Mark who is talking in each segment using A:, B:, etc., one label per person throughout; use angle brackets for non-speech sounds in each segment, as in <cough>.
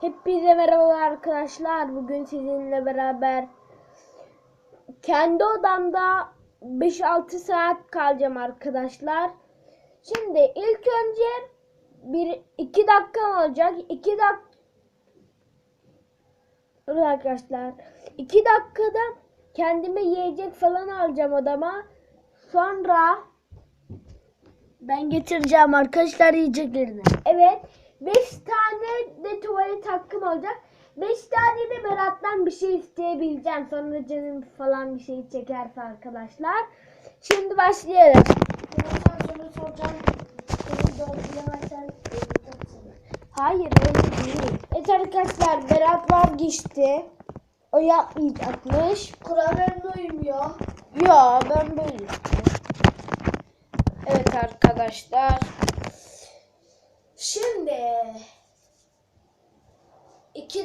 A: Hepinize merhabalar arkadaşlar. Bugün sizinle beraber kendi odamda 5-6 saat kalacağım arkadaşlar. Şimdi ilk önce bir 2 dakika olacak. 2 dakika Dur arkadaşlar. 2 dakikada kendime yiyecek falan alacağım odama. Sonra ben getireceğim arkadaşlar yiyeceklerini. Evet. 5 tane de tuvalet hakkım olacak. 5 tane de Berat'tan bir şey isteyebileceğim. Sonra canım falan bir şey çekerse arkadaşlar. Şimdi başlayalım. Hayır öyle değil. Evet arkadaşlar Berat vazgeçti. O yapmayacakmış.
B: kurallarına uymuyor.
A: Ya ben böyle. Evet arkadaşlar.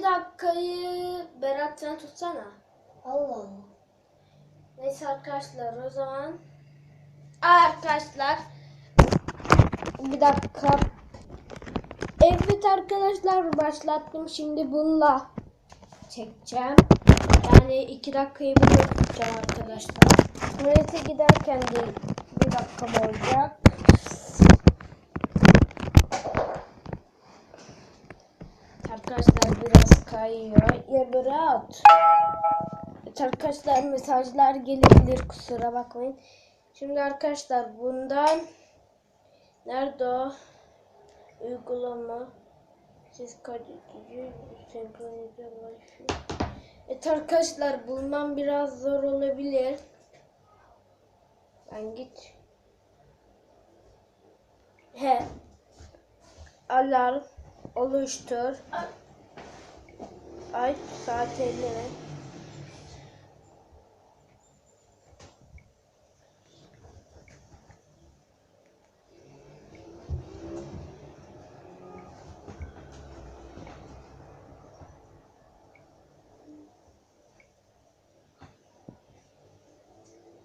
B: 2 dakikayı Berat sen tutsana. Allah Allah. Neyse arkadaşlar o zaman. Arkadaşlar.
A: Bir dakika. Evet arkadaşlar başlattım. Şimdi bununla çekeceğim.
B: Yani 2 dakikayı bunu tutacağım arkadaşlar.
A: Tuvalete giderken de bir dakika olacak.
B: Kayıyor.
A: Ya Berat. Evet arkadaşlar mesajlar gelebilir kusura bakmayın.
B: Şimdi arkadaşlar bundan nerede o uygulama ses kaydedici senkronize wi Evet arkadaşlar bulmam biraz zor olabilir. Ben git. He. Alarm oluştur. Ay saat 50 mi?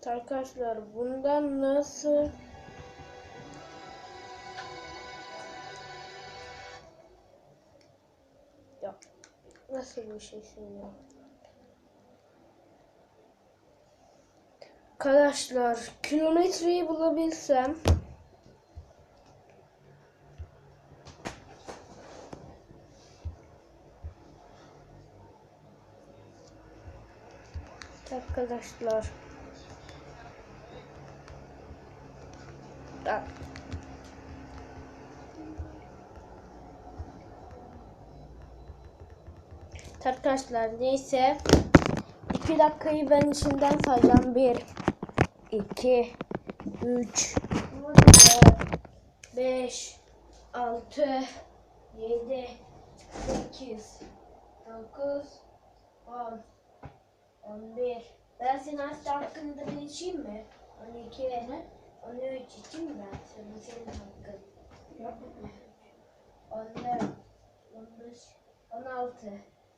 B: Arkadaşlar bundan nasıl nasıl bir şey söylüyorum? Arkadaşlar kilometreyi bulabilsem Arkadaşlar Bak. Arkadaşlar neyse 2 dakikayı ben içinden sayacağım. 1 2 3 4 5 6 7 8 9 10 11 Ben senin hasta hakkında bir içeyim mi? 12 ne? 13 içeyim mi ben? Senin, senin hakkın. 14 15 16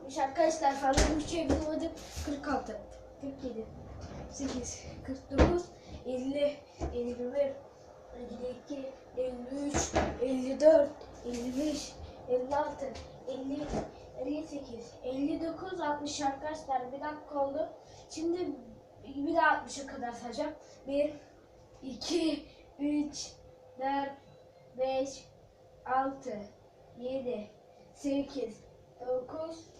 B: 60 arkadaşlar fazla bir şey bulmadım 46 47 48 49 50 51 52 53 54 55 56 57 58 59 60 arkadaşlar. Bir dakika oldu. Şimdi bir daha 60'a kadar sayacağım. 1 2 3 4 5 6 7 8 9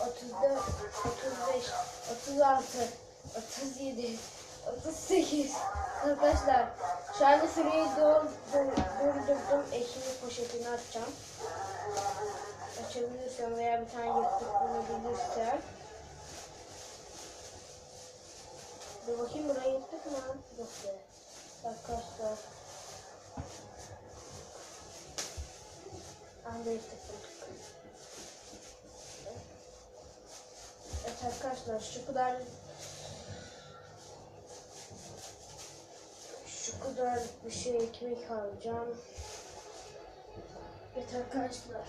B: 34, 35, 36, 37, 38. Arkadaşlar şu anda süreyi dur, dur, durdurdum. Ekimi poşetini açacağım. Açabilirsem veya bir tane yırtık bulabilirsem. Dur bakayım burayı yırttık mı? Yok be. Arkadaşlar. Anda yırttık Evet arkadaşlar şu kadar şu kadar bir şey ekmek alacağım. Evet arkadaşlar.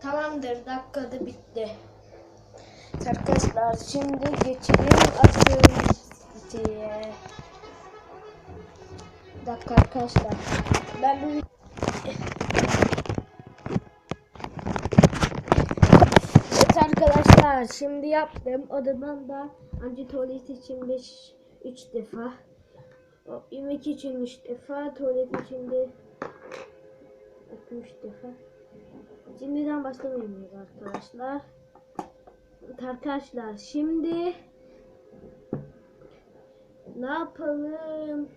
B: Tamamdır dakikada bitti.
A: Evet Arkadaşlar şimdi geçelim aktiviteye. Bir dakika arkadaşlar. Ben bir arkadaşlar şimdi yaptım. Odadan da anca tuvalet için 5 3 defa. Yemek için 3 defa. Tuvalet için de 3 defa. Şimdiden başlamayayım arkadaşlar. Arkadaşlar şimdi ne yapalım?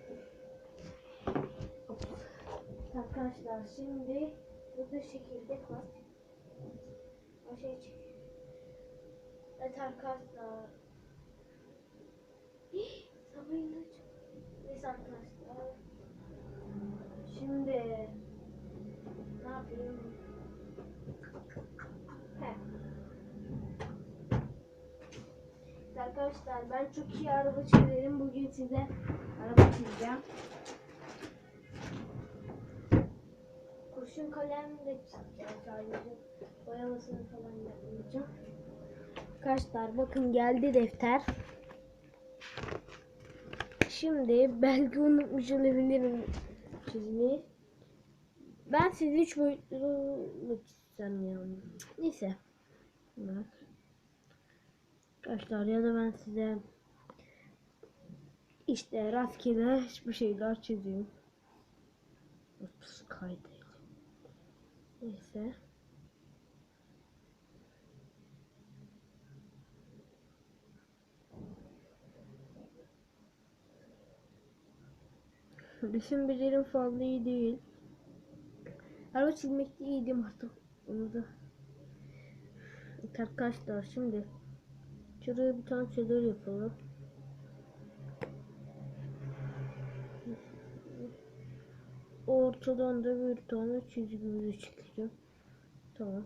A: Arkadaşlar şimdi burada çekirdek var. O şey. Arkadaşlar. Hii, Sabah ilaç. Neyse arkadaşlar. Şimdi ne yapayım? Evet Arkadaşlar ben çok iyi araba çizerim. Bugün size araba çizeceğim. Kurşun kalemle çizeceğim sadece. Boyamasını falan yapmayacağım. Arkadaşlar bakın geldi defter. Şimdi belki unutmuş olabilirim çizmeyi. Ben sizi üç boyutlu mu çizsem? Neyse. Bak. Arkadaşlar ya da ben size işte rastgele bir şeyler çizeyim. Ups kaydı. Neyse. Resim becerim fazla iyi değil. Araba çizmekte iyiydim artık. Onu da. Arkadaşlar şimdi şuraya bir tane çadır yapalım. Ortadan da bir tane çizgimizi çekeceğim. Tamam.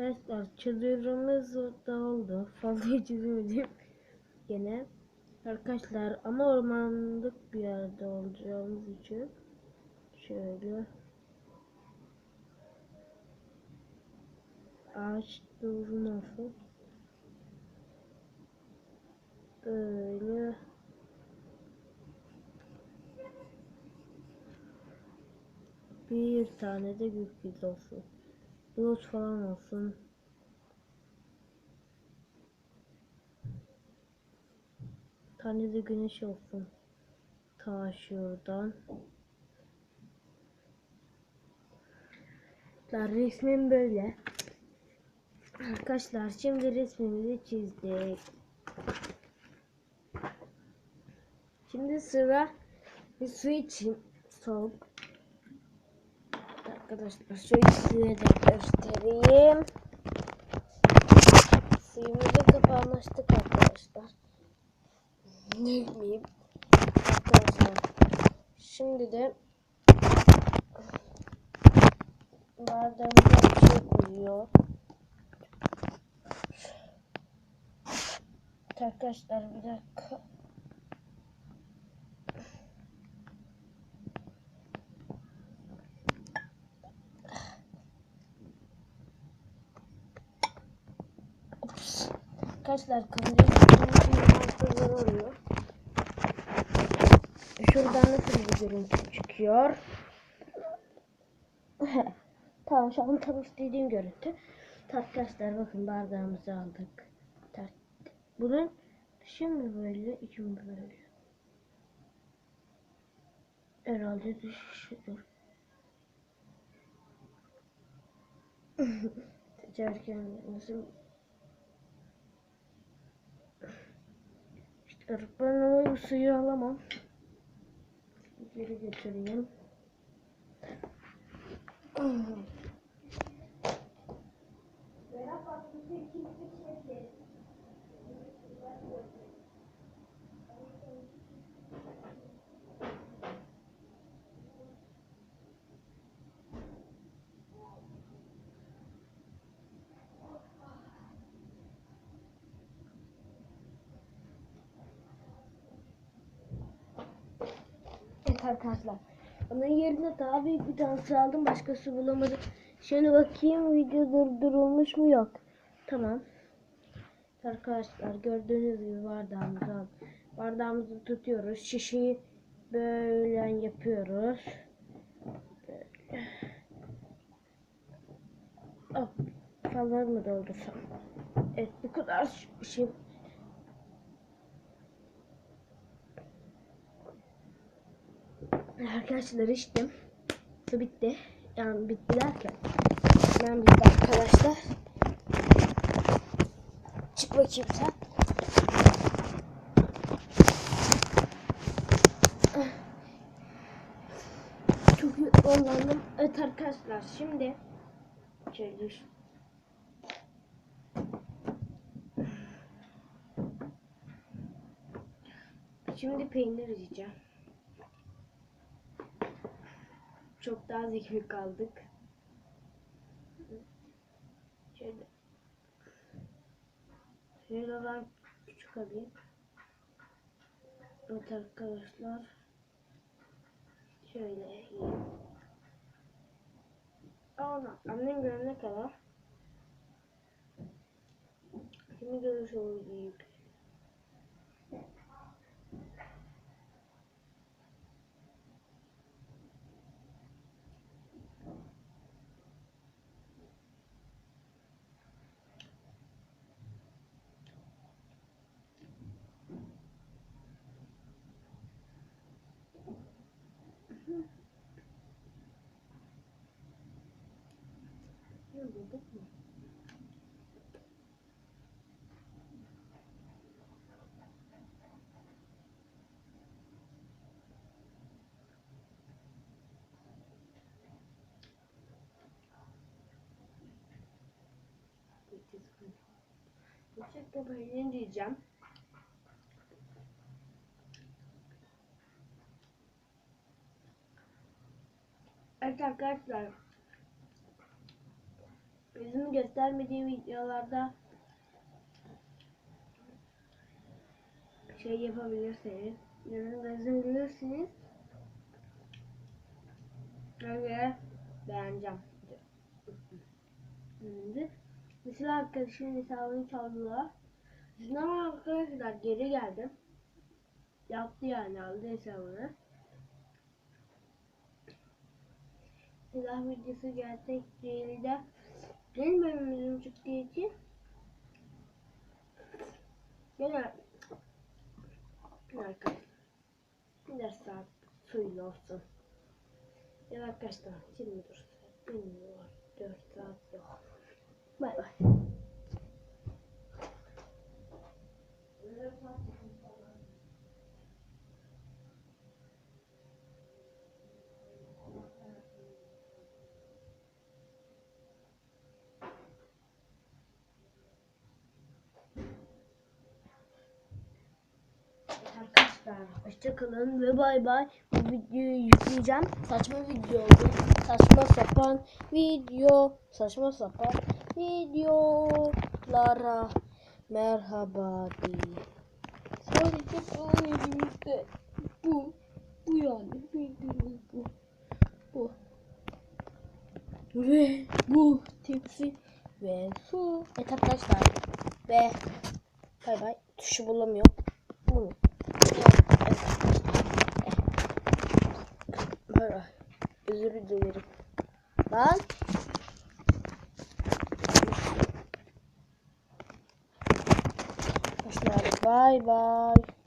A: Arkadaşlar çadırımız da oldu. Fazla çizemedim. Gene. Arkadaşlar ama ormanlık bir yerde olacağımız için şöyle ağaç olsun. Böyle bir tane de gökyüzü olsun. Bulut falan olsun. Tane de güneş olsun. Ta şuradan. Resmim böyle. Arkadaşlar şimdi resmimizi çizdik. Şimdi sıra bir su için soğuk. Arkadaşlar şöyle size de göstereyim. Suyumuzun kapağını açtık arkadaşlar. Dökmeyeyim. Arkadaşlar. Şimdi de bardağımıza bir şey koyuyor. Arkadaşlar bir dakika. Arkadaşlar kamerayı zor oluyor. şuradan nasıl bir görüntü çıkıyor? <laughs> tamam şu an tam istediğim görüntü. Arkadaşlar bakın bardağımızı aldık. Bunun mı böyle, içi mi böyle? Herhalde dışıdır. Seçerken <laughs> nasıl işte ben o suyu alamam. Geri götüreyim. Evet arkadaşlar. Onun yerine daha büyük bir tane su aldım. Başka su bulamadım. Şimdi bakayım video durdurulmuş mu yok. Tamam. Arkadaşlar gördüğünüz gibi bardağımızı al. Bardağımızı tutuyoruz. Şişeyi böyle yapıyoruz. Böyle. Oh, falan mı doldursam? Evet bu kadar şey. Arkadaşlar içtim. Su bitti. Yani bitti derken. Ben bitti arkadaşlar. Çık bakayım sen. Çok yoruldum. Evet arkadaşlar şimdi şöyle Şimdi peynir yiyeceğim. Çok daha zeki kaldık. Şöyle. Şöyle ben küçük alayım. Evet arkadaşlar. Şöyle yiyeyim. Ama annem görene kadar. Şimdi görüş yiyeyim. Bulduk mu? Bıçakla peynir diyeceğim. Evet arkadaşlar. Yüzümü göstermediğim videolarda şey yapabilirsiniz. Yüzüm gözüm bilirsiniz. Öyle beğeneceğim. Şimdi mesela arkadaşın hesabını çaldılar. Sizin ama arkadaşlar geri geldim. Yaptı yani aldı hesabını. Silah videosu gerçek değil de benim bölümümüzün çıktığı için gene arkadaşlar bir saat suyla olsun. Ya arkadaşlar şimdi dur. Bilmiyorum. 4 saat yok. Bay bay. Hoşçakalın ve bay bay. Bu videoyu yükleyeceğim. Saçma video oldu. Saçma sapan video. Saçma sapan videolara merhaba diye. Sadece bu elimizde. Bu. Bu yani. Bildiğiniz bu. Bu. Ve bu tepsi ve su. Evet arkadaşlar. Ve bay bay. Tuşu bulamıyorum. Bunu. Evet, arkadaşlar. Lan. Bay bay.